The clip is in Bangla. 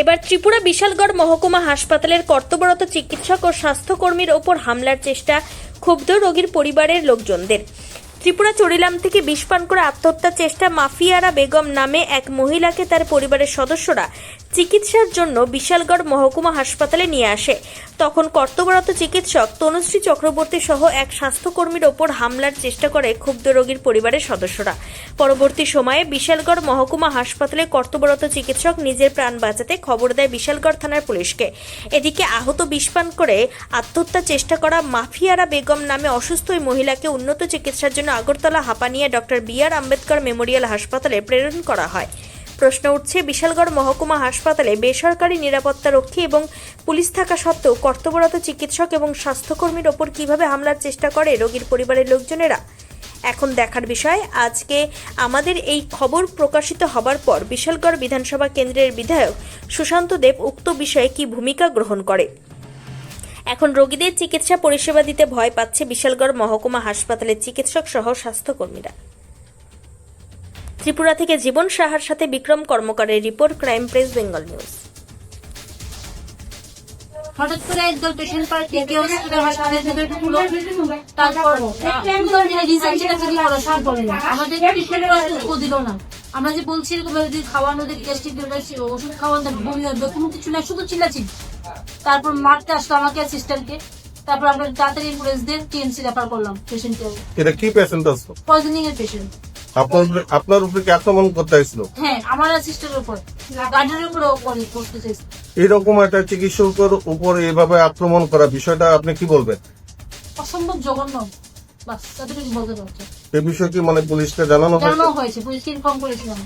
এবার ত্রিপুরা বিশালগড় মহকুমা হাসপাতালের কর্তব্যরত চিকিৎসক ও স্বাস্থ্যকর্মীর ওপর হামলার চেষ্টা ক্ষুব্ধ রোগীর পরিবারের লোকজনদের। ত্রিপুরা চড়িলাম থেকে বিষ পান করে আত্মহত্যার চেষ্টা মাফিয়ারা বেগম নামে এক মহিলাকে তার পরিবারের সদস্যরা চিকিৎসার জন্য বিশালগড় মহকুমা হাসপাতালে নিয়ে আসে। তখন কর্তব্যরত চিকিৎসক তনুশ্রী চক্রবর্তী সহ এক স্বাস্থ্যকর্মীর ওপর হামলার চেষ্টা করে ক্ষুব্ধ রোগীর পরিবারের সদস্যরা। পরবর্তী সময়ে বিশালগড় মহকুমা হাসপাতালে কর্তব্যরত চিকিৎসক নিজের প্রাণ বাঁচাতে খবর দেয় বিশালগড় থানার পুলিশকে। এদিকে আহত বিষপান করে আত্মহত্যা চেষ্টা করা মাফিয়ারা বেগম নামে অসুস্থ ওই মহিলাকে উন্নত চিকিৎসার জন্য Agartala Hapania doctor B R Ambedkar memorial হাসপাতালে প্রেরণ করা হয়। প্রশ্ন উঠছে, বিশালগড় মহকুমা হাসপাতালে বেসরকারি নিরাপত্তা রক্ষী এবং পুলিশ থাকা সত্ত্বেও কর্তব্যরত চিকিৎসক এবং স্বাস্থ্যকর্মীর ওপর কীভাবে হামলার চেষ্টা করে রোগীর পরিবারের লোকজনেরা? এখন দেখার বিষয়, আজকে আমাদের এই খবর প্রকাশিত হবার পর বিশালগড় বিধানসভা কেন্দ্রের বিধায়ক সুশান্ত দেব উক্ত বিষয়ে কি ভূমিকা গ্রহণ করে? এখন রোগীদের চিকিৎসা পরিষেবা দিতে ভয় পাচ্ছে বিশালগড় মহকুমা হাসপাতালের চিকিৎসক সহ স্বাস্থ্যকর্মীরা। ত্রিপুরা থেকে জীবন সাহার সাথে Bikram কর্মকারের report crime press Bengal news. হঠাৎ করে একদল পেশেন্ট পার কেটে হসপিটাল হাসপাতালে থেকে ঢুকলো তারপর যদি করা না। আমাদের দিল না। আমরা যে বলছি এরকম যদি খাওয়ানো ওদের গ্যাস্ট্রিক ওষুধ খাওয়ানো বমি হবে কোনো কিছু না শুধু চিল্লাচিল। তারপর মারতে আসলো আমাকে অ্যাসিস্ট্যান্টকে তারপর আমরা তাড়াতাড়ি অ্যাম্বুলেন্স দিয়ে টিএমসি রেফার করলাম পেশেন্টকে এটা কি পেশেন্ট আসলো? পয়জনিং এর পেশেন্ট আপনার উপরে- আপনার উপরে কি আক্রমণ করতে আসলো হ্যাঁ আমার অ্যাসিস্ট্যান্টের উপর। গার্ডেনের উপর করতে এরকম একটা চিকিৎসকের উপর এভাবে আক্রমণ করা বিষয়টা আপনি কি বলবেন? অসম্ভব জঘন্য। বাস তাদেরকে বলতে পারছে। এ বিষয়ে কি মানে পুলিশকে জানানো হয়েছে? জানানো হয়েছে পুলিশকে ইনফর্ম করেছিলাম।